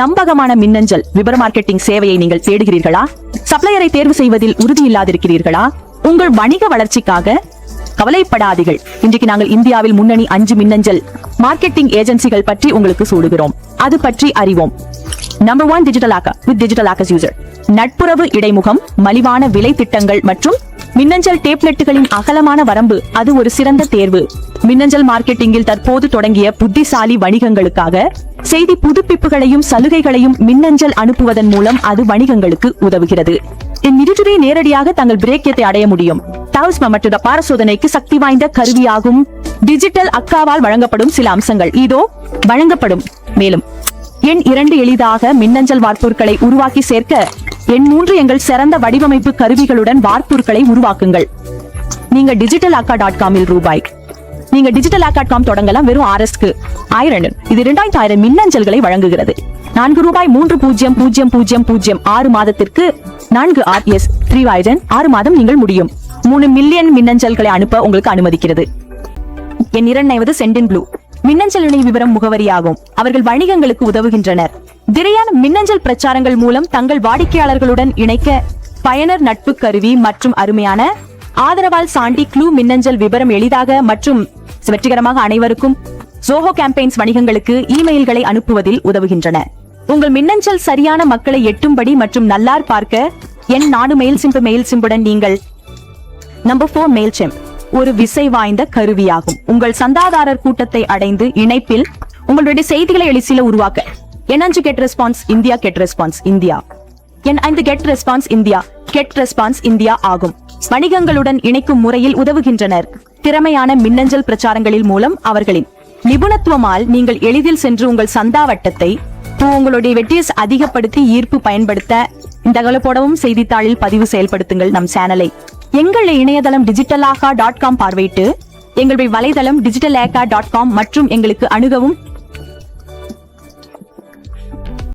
நம்பகமான மின்னஞ்சல் விபர மார்க்கெட்டிங் சேவையை நீங்கள் தேடுகிறீர்களா? சப்ளையரை தேர்வு செய்வதில் உறுதி இல்லாதிருக்கிறீர்களா? உங்கள் வணிக வளர்ச்சிக்காக கவலைப்படாதீர்கள். இன்றைக்கு நாங்கள் இந்தியாவில் முன்னணி அஞ்சு மின்னஞ்சல் மார்க்கெட்டிங் ஏஜென்சிகள் பற்றி உங்களுக்கு சூடுகிறோம் அது பற்றி அறிவோம். Number one digital ஆக்கா with digital ஆக்கஸ் user நட்புறவு இடைமுகம் மலிவான விலை திட்டங்கள் மற்றும் மின்னஞ்சல் டேப்லெட்டுகளின் அகலமான வரம்பு அது ஒரு சிறந்த தேர்வு. மின்னஞ்சல் மார்க்கெட்டிங்கில் தற்போது தொடங்கிய புத்திசாலி வணிகங்களுக்காக செய்தி புதுப்பிப்புகளையும் சலுகைகளையும் மின்னஞ்சல் அனுப்புவதன் மூலம் அது வணிகங்களுக்கு உதவுகிறது. இந்நிதித்துறை நேரடியாக தங்கள் பிரேக்கியத்தை அடைய முடியும். தவஸ்ம மற்றும் பார சோதனைக்கு சக்தி வாய்ந்த கருவியாகும் டிஜிட்டல் அக்காவால் வழங்கப்படும் சில அம்சங்கள். இதோ வழங்கப்படும். மேலும் எண் இரண்டு எளிதாக மின்னஞ்சல் வார்ப்புருக்களை உருவாக்கி சேர்க்க எண் மூன்று எங்கள் சிறந்த வடிவமைப்பு கருவிகளுடன் வார்ப்புருக்களை உருவாக்குங்கள். நீங்கள் டிஜிட்டல் அக்கா டாட் காமில் ரூபாய் நீங்க டிஜிட்டல் அக்கா காம் தொடங்கலாம். வெறும் ஆர்எஸ்க்கு. ஆயிரம் இது இரண்டாயிரத்தி ஆயிரம் மின்னஞ்சல்களை வழங்குகிறது. நான்கு ரூபாய் மூன்று பூஜ்ஜியம் பூஜ்ஜியம் பூஜ்ஜியம் பூஜ்ஜியம் ஆறு மாதத்திற்கு நான்கு ஆர் எஸ் த்ரீ ஆறு மாதம் நீங்கள் முடியும். மூணு மில்லியன் மின்னஞ்சல்களை அனுப்ப உங்களுக்கு அனுமதிக்கிறது. என் இரண்டாவது சென்டின் ப்ளூ. மின்னஞ்சல் இணை விவரம் முகவரியாகும். அவர்கள் வணிகங்களுக்கு உதவுகின்றனர். திரையான மின்னஞ்சல் பிரச்சாரங்கள் மூலம் தங்கள் வாடிக்கையாளர்களுடன் இணைக்க பயனர் நட்பு கருவி மற்றும் அருமையான ஆதரவால் சாண்டி க்ளூ மின்னஞ்சல் விவரம் எளிதாக மற்றும் வெற்றிகரமாக அனைவருக்கும் ஜோஹோ கேம்பெயின்ஸ் வணிகங்களுக்கு இமெயில்களை அனுப்புவதில் உதவுகின்றன. உங்கள் மின்னஞ்சல் சரியான மக்களை எட்டும்படி மற்றும் நல்லார் பார்க்க என் நாடு மெயில் சிம்பு மெயில் சிம்புடன் நீங்கள் நம்பர் போர் மெயில் சிம்ப் ஒரு விசை வாய்ந்த கருவியாகும். உங்கள் சந்தாதாரர் கூட்டத்தை அடைந்து இணைப்பில் உங்களுடைய செய்திகளை எளிசில உருவாக்க. என் அஞ்சு get response India get response India என் ஐந்து get response India get response India ஆகும். வணிகங்களுடன் இணைக்கும் முறையில் உதவுகின்றனர். திறமையான மின்னஞ்சல் பிரச்சாரங்களில் மூலம் அவர்களின் நிபுணத்துவமால் நீங்கள் எளிதில் சென்று உங்கள் சந்தா வட்டத்தை உங்களுடைய வெற்றியை அதிகப்படுத்தி ஈர்ப்பு பயன்படுத்த இந்த போடவும் செய்தித்தாளில் பதிவு செயல்படுத்துங்கள் நம் சேனலை. எங்கள் இணையதளம் டிஜிட்டலாகா டாட் காம் பார்வையிட்டு எங்களுடைய வலைதளம் டிஜிட்டல் ஏகா டாட் காம் மற்றும் எங்களுக்கு அணுகவும்